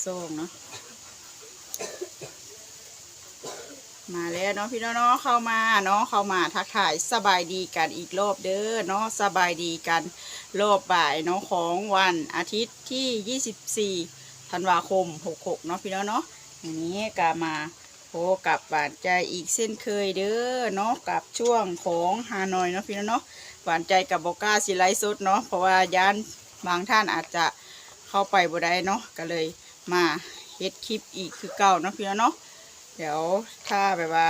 โซ่งเนาะมาแล้วเนาะพี่น้องเนาะเข้ามาเนาะเข้ามาทักทายสบายดีกันอีกรอบเด้อเนาะสบายดีกันรอบบ่ายเนาะของวันอาทิตย์ที่ 24ธันวาคม 66 เนาะพี่น้องเนาะอย่างนี้ก็มาโพกับหวานใจอีกเส้นเคยเด้อเนาะกับช่วงของฮานอยเนาะพี่น้องเนาะหวานใจกับบก้าสิไลฟ์สดเนาะเพราะว่าย้านบางท่านอาจจะเข้าไปบ่ได้เนาะก็เลย มาเฮ็ดคลิปอีกคือเก่าเนาะพี่น้องเนาะเดี๋ยวถ้าแบบว่า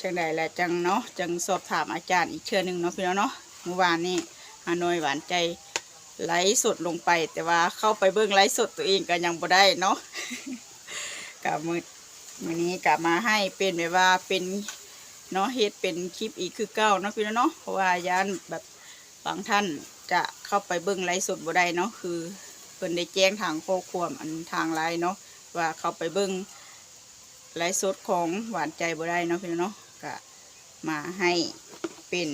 จังใดแหละจังเนาะจังสอบถามอาจารย์อีกเชื่อหนึ่งเนาะพี่น้องเนาะเมื่อวานนี้ฮานอยหวานใจไลฟ์สดลงไป แต่ว่าเข้าไปเบิ้งไลฟ์สดตัวเองก็ยังบ่ได้เนาะกับมือมือนี้กลับมาให้เป็นแบบว่าเป็นเนาะเฮ็ดเป็นคลิปอีกคือเก้าเนาะพี่น้องเนาะเพราะว่าย่านแบบบางท่าน จะเข้าไปเบิ้งไลฟ์สดบ่ได้เนาะคือเพิ่นได้แจ้งทางข้อความอันทางไลน์เนาะว่าเข้าไปเบิ้งไลฟ์สดของหวานใจบ่ได้เนาะพี่เนาะก็มาให้เป็น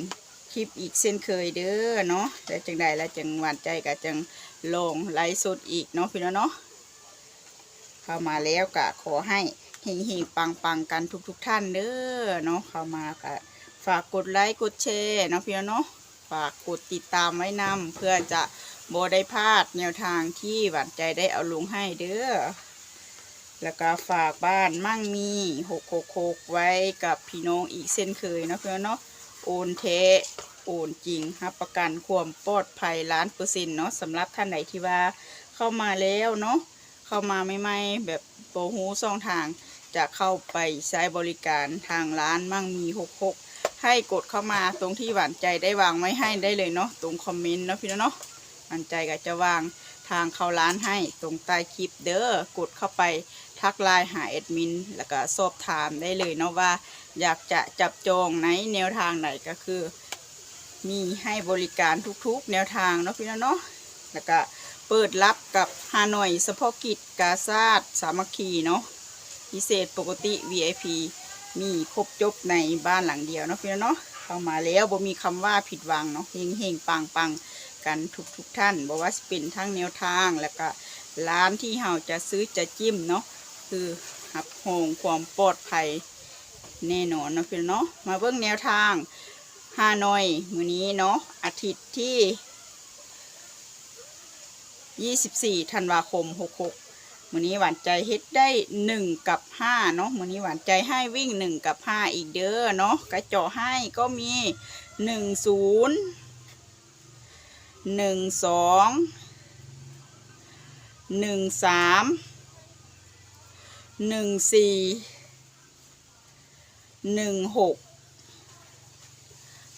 คลิปอีกเส้นเคยเด้อเนาะแล้วจังใดแล้วจังหวานใจก็จังลงไลฟ์สดอีกเนาะพี่เนาะเข้ามาแล้วก็ขอให้เฮงเฮงปังปังกันทุกทุกๆท่านเด้อเนาะเข้ามาก็ฝากกดไลค์กดแชร์เนาะพี่เนาะ ฝากกดติดตามไว้นำเพื่อจะโบได้พลาดแนวทางที่หวานใจได้เอาลงให้เด้อ แล้วก็ฝากบ้านมั่งมีหกหกหกไว้กับพี่น้องอีกเส้นเคยนะเพื่อนเนาะโอนเทโอนจริงรับประกันความปลอดภัยล้านเปอร์เซ็นต์เนาะสำหรับท่านไหนที่ว่าเข้ามาแล้วเนาะเข้ามาใหม่แบบโปรหูซ่องทางจะเข้าไปใช้บริการทางร้านมั่งมีหกหก ให้กดเข้ามาตรงที่หวานใจได้วางไว้ให้ได้เลยเนาะตรงคอมเมนต์เนาะพี่น้องเนาะหวานใจก็จะวางทางเข้าร้านให้ตรงใต้คลิปเด้อกดเข้าไปทักไลน์หาแอดมินแล้วก็สอบถามได้เลยเนาะว่า อยากจะจับจองในแนวทางไหนก็คือ มีให้บริการทุกๆ แนวทางเนาะพี่น้องเนาะแล้วก็เปิดรับกับฮานอยสปอกิจกาซาดสามัคคีเนาะพิเศษปกติ VIP มีครบจบในบ้านหลังเดียวเนาะพี่น้องเนาะเข้ามาแล้วบ่มีคำว่าผิดหวังเนาะเฮงเฮงปังปังกันทุกๆท่านบอกว่าเป็นทั้งแนวทางแล้วก็ร้านที่เราจะซื้อจะจิ้มเนาะคือหับโหงความปลอดภัยแน่นอนเนาะพี่น้องเนาะมาเบิ่งแนวทางฮานอยมือนี้เนาะอาทิตย์ที่ 24ธันวาคม 66 มื้อนี้หวานใจเฮ็ดได้1กับ5เนาะมื้อนี้หวานใจให้วิ่ง1กับ5อีกเด้อเนาะกระจาะให้ก็มี1 0 1 2หนึ่งสามหนึ่งสี่หนึ่งหก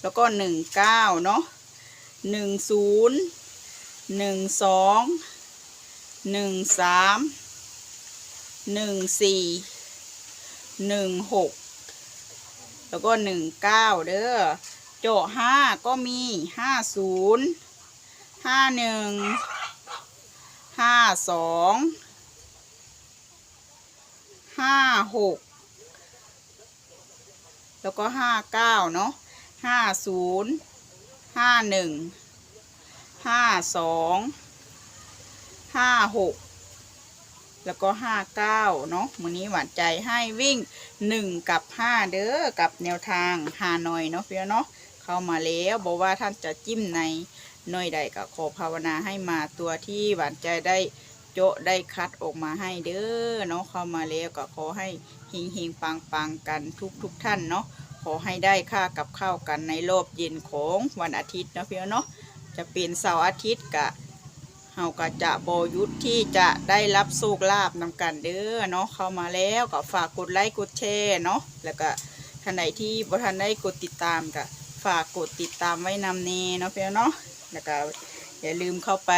แล้วก็หนึ่งเก้าเนาะหนึ่งศูนย์หนึ่งสองหนึ่งสาม หนึ่งสี่หนึ่งหกแล้วก็หนึ่งเก้าเด้อโจห้าก็มีห้าศูนย์ห้าหนึ่งห้าสองห้าหกแล้วก็ห้าเก้าเนาะห้าศูนย์ห้าหนึ่งห้าสองห้าหก แล้วก็ห้าเก้าเนาะมือนี้หวานใจให้วิ่งหนึ่งกับห้าเด้อกับแนวทางฮานอยเนาะเพี่นเนาะเข้ามาแล้วบอกว่าท่านจะจิ้มในหน่อยใดก็ขอภาวนาให้มาตัวที่หวานใจได้โจะได้คัดออกมาให้เด้อเนาะเข้ามาแล้วก็ขอให้หิงหิงปังปังกันทุกทุกท่านเนาะขอให้ได้ค่ากับข้าวกันในรอบเย็นของวันอาทิตย์เนาะพี่องเนาะจะเป็นเสาร์อาทิตย์กะ เฮาก็จะบยุทธที่จะได้รับโชคลาภนำกันเด้อเนาะเข้ามาแล้วก็ฝากกดไลค์กดแชร์เนาะแล้วก็ท่านไหนที่บ่ทันได้กดติดตามก็ฝากกดติดตามไว้นำเนเนาะพี่น้องเนาะแล้วก็อย่าลืมเข้าไป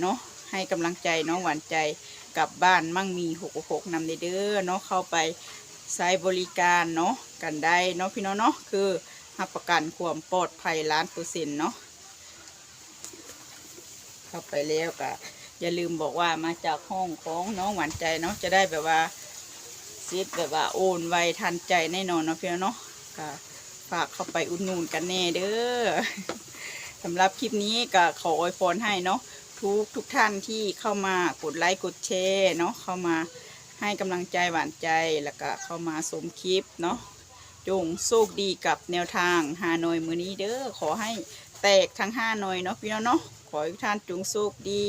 เนาะให้กำลังใจน้องหวานใจกลับบ้านมั่งมีหกหกนำเด้อเนาะเข้าไปใช้บริการเนาะกันได้เนาะพี่น้องเนาะคือรับประกันความปลอดภัยล้านเปอร์เซ็นต์เนาะ เข้าไปแล้วก็อย่าลืมบอกว่ามาจากห้องของน้องหวานใจเนาะจะได้แบบว่าซิดแบบว่าโอนไวทันใจแน่นอนเนาะเพียงเนาะก็ฝากเข้าไปอุดหนุนกันแน่เด้อสำหรับคลิปนี้ก็ขออวยพรให้เนาะทุกทุกท่านที่เข้ามากดไลค์กดแชร์เนาะเข้ามาให้กำลังใจหวานใจแล้วก็เข้ามาสมคลิปเนาะจงโชคดีกับแนวทางฮานอยมือนี้เด้อขอให้แตกทั้งห้าหน่อยเนาะพี่น้องเนาะ ขอให้ท่านจงสุขดี